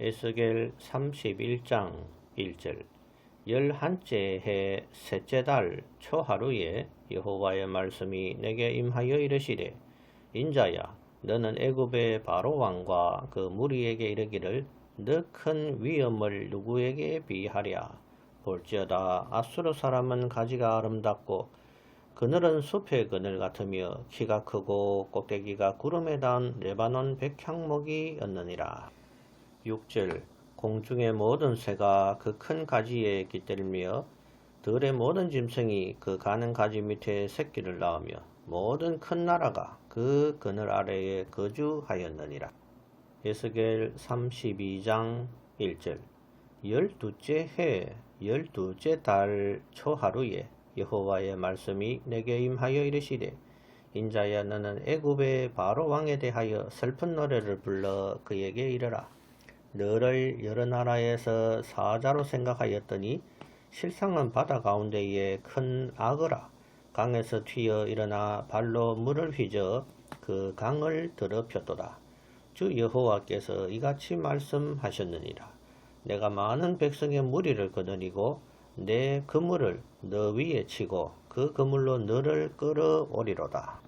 에스겔 31장 1절. 열한째 해 셋째 달 초하루에 여호와의 말씀이 내게 임하여 이르시되 인자야 너는 애굽의 바로 왕과 그 무리에게 이르기를 너 큰 위엄을 누구에게 비하랴? 볼지어다 아수르 사람은 가지가 아름답고 그늘은 숲의 그늘 같으며 키가 크고 꼭대기가 구름에 닿은 레바논 백향목이었느니라 6절 공중의 모든 새가 그 큰 가지에 깃들며 들의 모든 짐승이 그 가는 가지 밑에 새끼를 낳으며 모든 큰 나라가 그 그늘 아래에 거주하였느니라. 에스겔 32장 1절 열두째 해 열두째 달 초하루에 여호와의 말씀이 내게 임하여 이르시되 인자야 너는 애굽의 바로 왕에 대하여 슬픈 노래를 불러 그에게 이르라 너를 여러 나라에서 사자로 생각하였더니 실상은 바다 가운데에 큰 악어라 강에서 튀어 일어나 발로 물을 휘저 그 강을 더럽혔도다. 주 여호와께서 이같이 말씀하셨느니라. 내가 많은 백성의 무리를 거느리고 내 그물을 너 위에 치고 그 그물로 너를 끌어오리로다.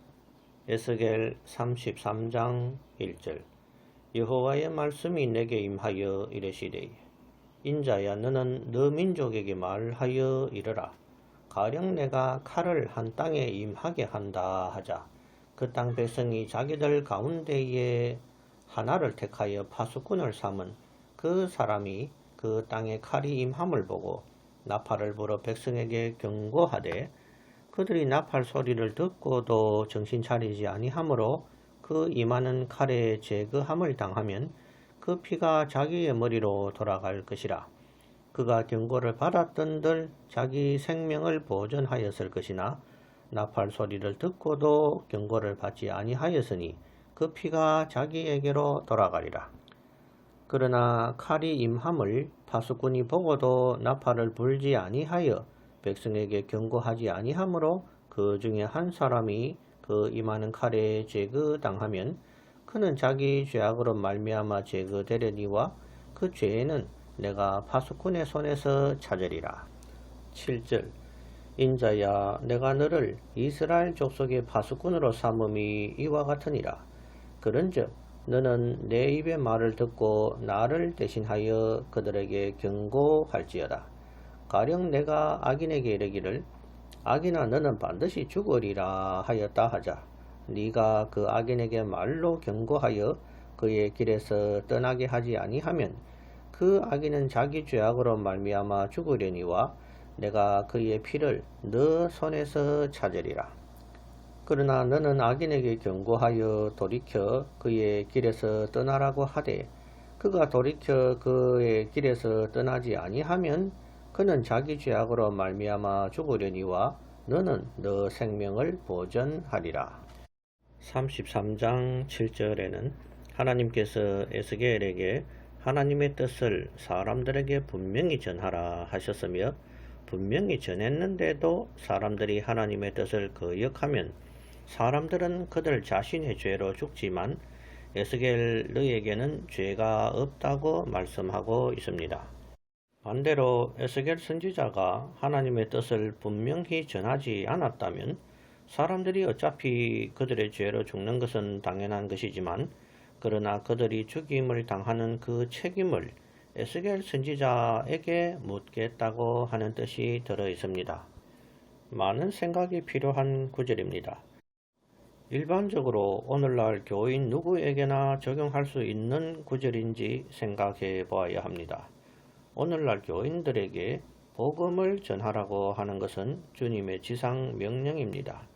에스겔 33장 1절 여호와의 말씀이 내게 임하여 이르시되 인자야 너는 너 민족에게 말하여 이르라. 가령 내가 칼을 한 땅에 임하게 한다 하자. 그 땅 백성이 자기들 가운데에 하나를 택하여 파수꾼을 삼은 그 사람이 그 땅에 칼이 임함을 보고 나팔을 불어 백성에게 경고하되 그들이 나팔 소리를 듣고도 정신 차리지 아니하므로 그 임하는 칼에 제거함을 당하면 그 피가 자기의 머리로 돌아갈 것이라. 그가 경고를 받았던들 자기 생명을 보존하였을 것이나 나팔 소리를 듣고도 경고를 받지 아니하였으니 그 피가 자기에게로 돌아가리라. 그러나 칼이 임함을 파수꾼이 보고도 나팔을 불지 아니하여 백성에게 경고하지 아니하므로 그 중에 한 사람이 그 임하는 칼에 제거 당하면 그는 자기 죄악으로 말미암아 제거되려니와 그 죄는 내가 파수꾼의 손에서 찾으리라. 7절 인자야 내가 너를 이스라엘 족속의 파수꾼으로 삼음이 이와 같으니라. 그런즉 너는 내 입의 말을 듣고 나를 대신하여 그들에게 경고할지어다. 가령 내가 악인에게 이르기를 악인아 너는 반드시 죽으리라 하였다 하자. 네가 그 악인에게 말로 경고하여 그의 길에서 떠나게 하지 아니하면 그 악인은 자기 죄악으로 말미암아 죽으려니와 내가 그의 피를 너 손에서 찾으리라. 그러나 너는 악인에게 경고하여 돌이켜 그의 길에서 떠나라고 하되 그가 돌이켜 그의 길에서 떠나지 아니하면 그는 자기 죄악으로 말미암아 죽으려니와 너는 너 생명을 보전하리라. 33장 7절에는 하나님께서 에스겔에게 하나님의 뜻을 사람들에게 분명히 전하라 하셨으며 분명히 전했는데도 사람들이 하나님의 뜻을 거역하면 사람들은 그들 자신의 죄로 죽지만 에스겔 너에게는 죄가 없다고 말씀하고 있습니다. 반대로 에스겔 선지자가 하나님의 뜻을 분명히 전하지 않았다면 사람들이 어차피 그들의 죄로 죽는 것은 당연한 것이지만 그러나 그들이 죽임을 당하는 그 책임을 에스겔 선지자에게 묻겠다고 하는 뜻이 들어 있습니다. 많은 생각이 필요한 구절입니다. 일반적으로 오늘날 교인 누구에게나 적용할 수 있는 구절인지 생각해 보아야 합니다. 오늘날 교인들에게 복음을 전하라고 하는 것은 주님의 지상 명령입니다.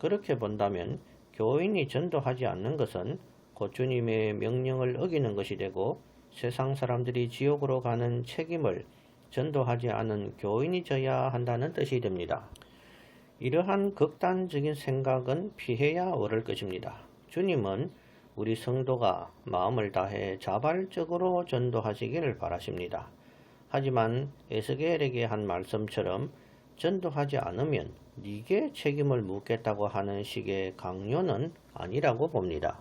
그렇게 본다면 교인이 전도하지 않는 것은 곧 주님의 명령을 어기는 것이 되고 세상 사람들이 지옥으로 가는 책임을 전도하지 않은 교인이 져야 한다는 뜻이 됩니다. 이러한 극단적인 생각은 피해야 옳을 것입니다. 주님은 우리 성도가 마음을 다해 자발적으로 전도하시기를 바라십니다. 하지만 에스겔에게 한 말씀처럼 전도하지 않으면 네게 책임을 묻겠다고 하는 식의 강요는 아니라고 봅니다.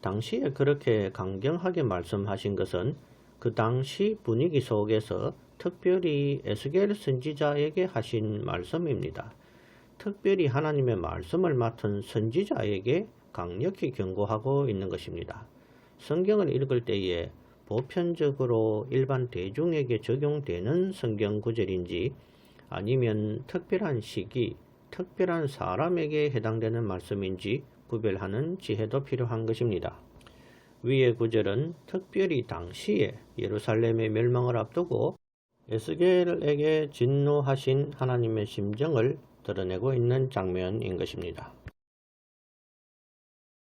당시에 그렇게 강경하게 말씀하신 것은 그 당시 분위기 속에서 특별히 에스겔 선지자에게 하신 말씀입니다. 특별히 하나님의 말씀을 맡은 선지자에게 강력히 경고하고 있는 것입니다. 성경을 읽을 때에 보편적으로 일반 대중에게 적용되는 성경 구절인지 아니면 특별한 시기, 특별한 사람에게 해당되는 말씀인지 구별하는 지혜도 필요한 것입니다. 위의 구절은 특별히 당시에 예루살렘의 멸망을 앞두고 에스겔에게 진노하신 하나님의 심정을 드러내고 있는 장면인 것입니다.